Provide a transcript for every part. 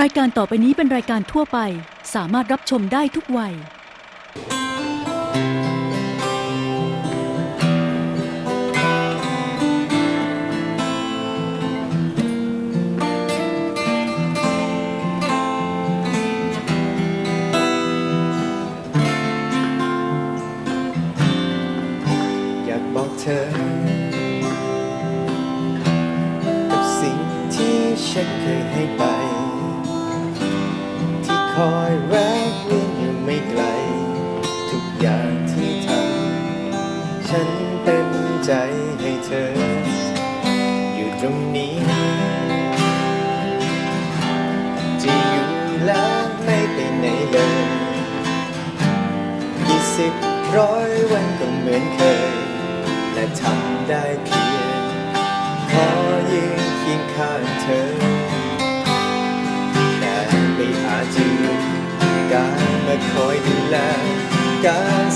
รายการต่อไปนี้เป็นรายการทั่วไป สามารถรับชมได้ทุกวัย อยากบอกเธอ กับสิ่งที่ฉันเคยให้ไป คอยรักเรียนอยู่ไม่ไกล ทุกอย่างที่ทำฉันเต็มใจให้เธอ อยู่ตรงนี้จะอยู่แล้วไม่ไปไหนเลยยี่สิบร้อยวันก็เหมือนเคย และทำได้เพีย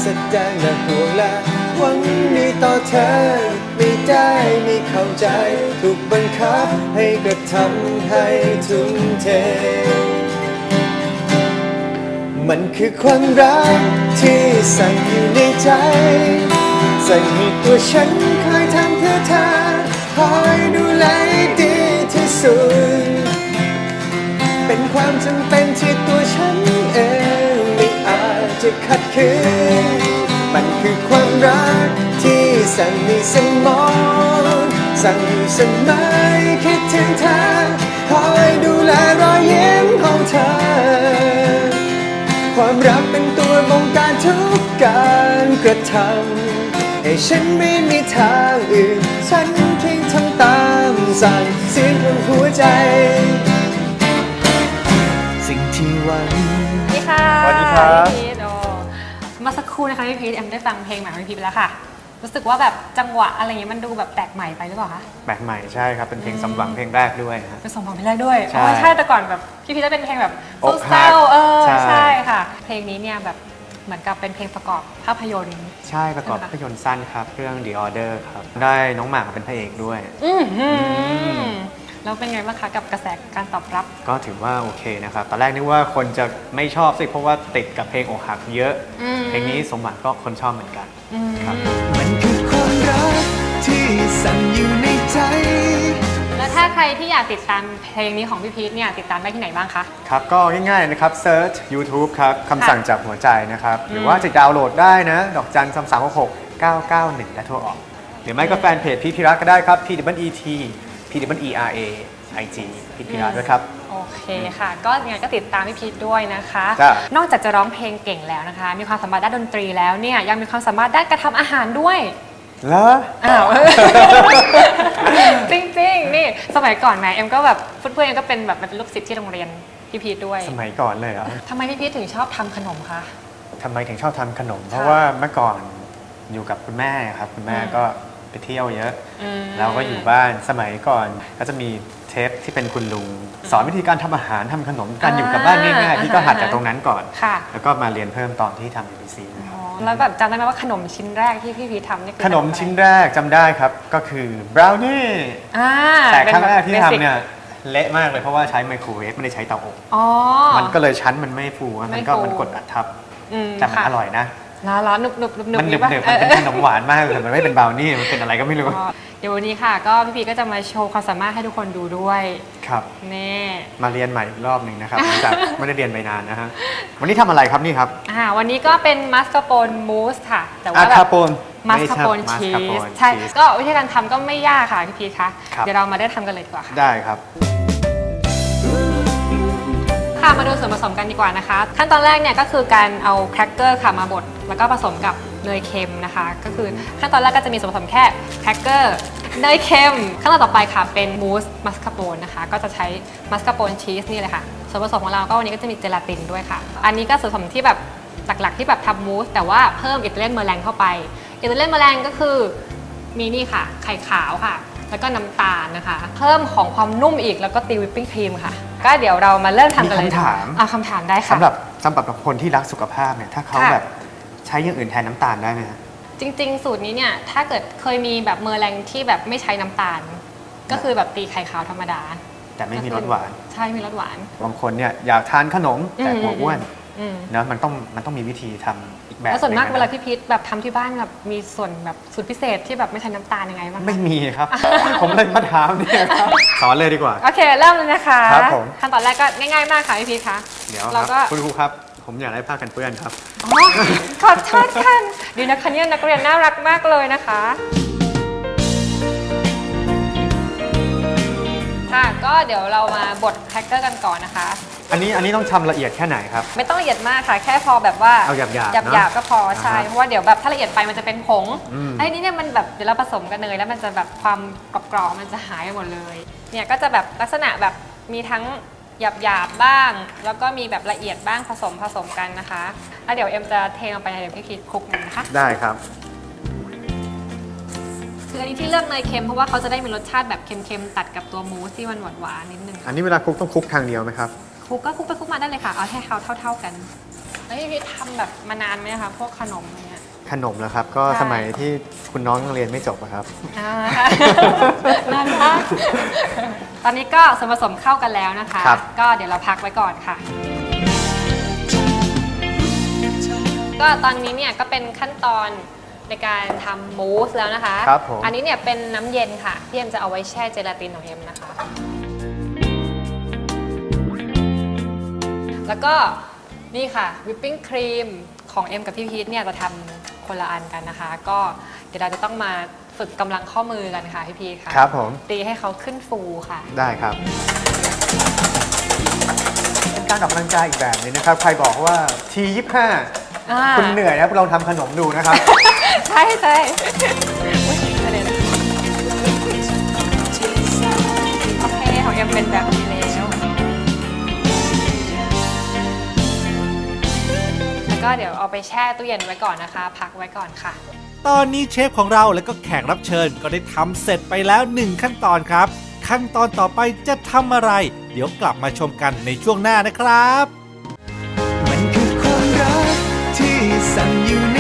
แสดงและห่วงและหวังดีต่อเธอ ไม่ได้ไม่เข้าใจ ถูกบังคับให้กระทำให้ทุ่มเท มันคือความรักที่สั่งอยู่ในใจ สั่งให้ตัวฉันคอยทำเพื่อเธอคอยดูแลดีที่สุด เป็นความจำเป็นที่ตัวฉัน จะขัดขืน มันคือความรักที่สั่งในมองสั่งอยู่เสมอให้คิดถึงเธอคอยดูแลรอยยิ้มของเธอ ความรักเป็นตัวบงการทุกการกระทำให้ฉันไม่มีทางอื่น ฉันเพียงทำตามสั่งเสียงของหัวใจ สิ่งที่หวัง สวัสดีค่ะ สวัสดีครับ ครู่นะคะพี่พีทแอมได้ฟังเพลงใหม่ของพี่พีทไปแล้วค่ะ รู้สึกว่าแบบจังหวะอะไรเงี้ยมันดูแบบแปลกใหม่ไปหรือเปล่าคะ แปลกใหม่ใช่ครับ เป็นเพลงสมหวังเพลงแรกด้วยครับเป็นสองของเพลงแรกด้วยใช่อ๋อใช่แต่ก่อนแบบพี่พีทจะเป็นเพลงแบบอกหักเศร้าๆเออใช่ ใช่ค่ะ เพลงนี้เนี่ยแบบเหมือนกับเป็นเพลงประกอบภาพยนตร์ ใช่ประกอบใช่ไหมคะภาพยนตร์สั้นครับ เรื่อง The Order ครับ ได้น้องหมากมาเป็นพระเอกด้วย อือหือ แล้วเป็นไงบ้างคะกับกระแสการตอบรับ ก็ถือว่าโอเคนะครับ ตอนแรกนึกว่าคนจะไม่ชอบสิเพราะว่าติดกับเพลงอกหักเยอะ อืม เพลงนี้สมหวังก็คนชอบเหมือนกันอืมครับ มันคือความรักที่สั่งอยู่ในใจ แล้วถ้าใครที่อยากติดตามเพลงนี้ของพี่พีทเนี่ยติดตามได้ที่ไหนบ้างคะ ครับก็ง่ายๆนะครับ search YouTube ครับคำสั่งจากหัวใจนะครับ หรือว่าจะดาวน์โหลดได้นะ ดอกจันสามสามหกเก้าเก้าหนึ่งและโทรออก หรือไม่ก็แฟนเพจพี่พิรักก็ได้ครับ P W E T P W E R A I G พี่พิรักด้วยครับ โอเคค่ะ ก็ยังไงก็ติดตามพี่พีทด้วยนะคะ จ้ะ นอกจากจะร้องเพลงเก่งแล้วนะคะ มีความสามารถด้านดนตรีแล้วเนี่ยยังมีความสามารถด้านการทำอาหารด้วยเหรออ้าว จริงๆ นี่สมัยก่อนแหม่เอ็มก็แบบเพื่อนๆเอ็มก็เป็นแบบเป็นลูกศิษย์ที่โรงเรียนพี่พีทด้วยสมัยก่อนเลยเหรอ ทำไมพี่พีทถึงชอบทำขนมคะ ทำไมถึงชอบทำขนม เพราะว่าเมื่อก่อนอยู่กับคุณแม่ครับ คุณแม่อืมก็ไป เที่ยวเยอะ อืมแล้วก็อยู่บ้านสมัยก่อนก็จะมีเทปที่เป็นคุณลุง สอนวิธีการทำอาหารทำขนมการอยู่กับบ้านง่ายๆพี่ก็หัดจากตรงนั้นก่อน ค่ะ แล้วก็มาเรียนเพิ่มตอนที่ทำ ABC นะครับ อ๋อแล้วแบบจำได้ไหมว่าขนมชิ้นแรกที่พี่พีททำนี่คือขนมชิ้นแรกจำได้ครับก็คือบราวนี่อ่าแต่เป็นครั้งบบแรกที่ basic ทำเนี่ยเละมากเลยเพราะว่าใช้ไมโครเวฟไม่ได้ใช้เตาอบ อ๋อ มันก็เลยชั้นมันไม่ฟูอะมันก็ไม่ฟู มันกดอัดทับ อืมแต่มันค่ะ อร่อยนะแล้วแล้วหนุบหนุบหนุบหนุบมันหนึบปะหนึบมันเป็นขนมหวานมากเลยแต่มันไม่เป็นบราวนี่มันเป็นอะไรก็ไม่รู้อ๋อเดี๋ยววันนี้ค่ะ ก็พี่พีก็จะมาโชว์ความสามารถให้ทุกคนดูด้วยครับนี่มาเรียนใหม่อีกรอบหนึ่งนะครับหลังจากไม่ได้เรียนไปนานนะฮะวันนี้ทำอะไรครับนี่ครับอ่าวันนี้ก็เป็นมัสคาโปนมูสค่ะ แต่อาว่าแบคาบโปนมัสไใช่คาโปนมัสชีคาโปสนใช่ชีสก็วิธีการทำก็ไม่ยากค่ะพี่พีคะครับเดี๋ยวเรามาได้ทำกันเลยดีกว่าค่ะได้ครับ ค่ะมาดูส่วนผสมกันดีกว่านะคะ ขั้นตอนแรกเนี่ยก็คือการเอาแครกเกอร์ค่ะมาบดแล้วก็ผสมกับเนยเค็มนะคะ ก็คือขั้นตอนแรกก็จะมีส่วนผสมแค่แครกเกอร์เนยเค็มขั้นตอนต่อไปค่ะเป็นมูสมัสคาโปนนะคะ ก็จะใช้มัสคาโปนชีสนี่เลยค่ะส่วนผสมของเราก็วันนี้ก็จะมีเจลาตินด้วยค่ะ อันนี้ก็ส่วนผสมที่แบบหลักๆ ที่แบบทำมูสแต่ว่าเพิ่มอิตาเลียนเมอร์แรงเข้าไปอิตาเลียนเมอร์แรงก็คือมีนี่ค่ะ ไข่ขาวค่ะ แล้วก็น้ำตาลนะคะ เพิ่มของความนุ่มอีกแล้วก็ตีวิปปิ้งครีมค่ะก็เดี๋ยวเรามาเริ่มทำกันเลยมีคำถาม อะคำถามได้ค่ะ สำหรับสำหรับคนที่รักสุขภาพเนี่ยถ้าเขาค่ะ แบบใช้อย่างอื่นแทนน้ำตาลได้ไหมฮะ จริง ๆ สูตรนี้เนี่ยถ้าเกิดเคยมีแบบเมอร์แรงที่แบบไม่ใช้น้ำตาล ก็คือแบบตีไข่ขาวธรรมดาแต่ไม่มีรสหวานใช่มีรสหวาน บางคนเนี่ยอยากทานขนมแต่หัวอ้วนอืม นะมันต้องมันต้องมีวิธีทำอีก แบบแล้วส่วนมากหงะเวลาพี่พีทแบบทำที่บ้านแบบมีส่วนแบบสูตรพิเศษที่แบบไม่ใช้น้ำตาลยังไงบ้างคะไม่มีครับ ผมเลยมาถามเนี่ยครับสอนเลยดีกว่า โอเคเริ่มเลยนะคะครับผม ขั้นตอนแรกก็ง่ายๆมากค่ะพี่พีทคะเดี๋ยวคเรารับก็คุณครูครับ ผมอยากได้ผ้ากันเปื้อนครับ อ๋อขอโทษค่ะดีนะคะเนี่ยนักเรียนน่ารักมากเลยนะคะค่ะก็เดี๋ยวเรามาบดแครกเกอร์กันก่อนนะคะ อันนี้อันนี้ต้องทำละเอียดแค่ไหนครับ ไม่ต้องละเอียดมากค่ะ แค่พอแบบว่าเอาหยาบๆหยาบเนอะหยาบๆก็พอใช่อ่าฮะเพราะว่าเดี๋ยวแบบถ้าละเอียดไปมันจะเป็นผงอืม ไอ้นี่เนี่ยมันแบบเดี๋ยวเราผสมกันเนยแล้วมันจะแบบความกรอบๆมันจะหายไปหมดเลยเนี่ยก็จะแบบลักษณะแบบมีทั้งหยาบหยาบๆบ้าง แล้วก็มีแบบละเอียดบ้างผสมผสมกันนะคะแล้วเดี๋ยวเอ็มจะเทลงไปในเดี๋ยวพี่คิดคลุกหนึ่งนะคะ ได้ครับ คืออันนี้ที่เลือกเนยเค็มเพราะว่าเขาจะได้มีรสชาติแบบเค็มๆตัดกับตัวมูสที่มันหวานๆนิดนึง อันนี้เวลาคลุกต้องคลุกทางเดียวไหมครับ คลุกก็คลุกไปคลุกมาได้เลยค่ะ เอาให้เขาเท่า ๆกัน แล้วพี่พีททำแบบมานานไหมคะพวกขนมอะไรเงี้ย ขนมแล้วครับ ก็ใช่สมัยที่คุณน้องยังเรียนไม่จบอะครับ อ่านานมากตอนนี้ก็ส่วนผสมเข้ากันแล้วนะคะ ครับ ก็เดี๋ยวเราพักไว้ก่อนค่ะ ก็ตอนนี้เนี่ยก็เป็นขั้นตอนในการทำมูสแล้วนะคะ ครับผม อันนี้เนี่ยเป็นน้ำเย็นค่ะที่เอ็มจะเอาไว้แช่เจลาตินของเอ็มนะคะ แล้วก็นี่ค่ะวิปปิ้งครีมของเอ็มกับพี่พีทเนี่ยจะทำคนละอันกันนะคะ ก็เดี๋ยวเราจะต้องมาฝึกกำลังข้อมือกันค่ะพี่พีทค่ะครับผม ตีให้เขาขึ้นฟูค่ะ ได้ครับ เป็นการออกกำลังกายอีกแบบหนึงนะครับ ใครบอกว่าทียี่ห้าอ่า คุณเหนื่อยนะครับลองทำขนมดูนะครับ ใช่ใช่ ก็เดี๋ยวเอาไปแช่ตู้เย็นไว้ก่อนนะคะ พักไว้ก่อนค่ะ ตอนนี้เชฟของเราและก็แขกรับเชิญก็ได้ทำเสร็จไปแล้วหนึ่งขั้นตอนครับ ขั้นตอนต่อไปจะทำอะไร เดี๋ยวกลับมาชมกันในช่วงหน้านะครับ มันคือความรักที่สั่งอยู่ใน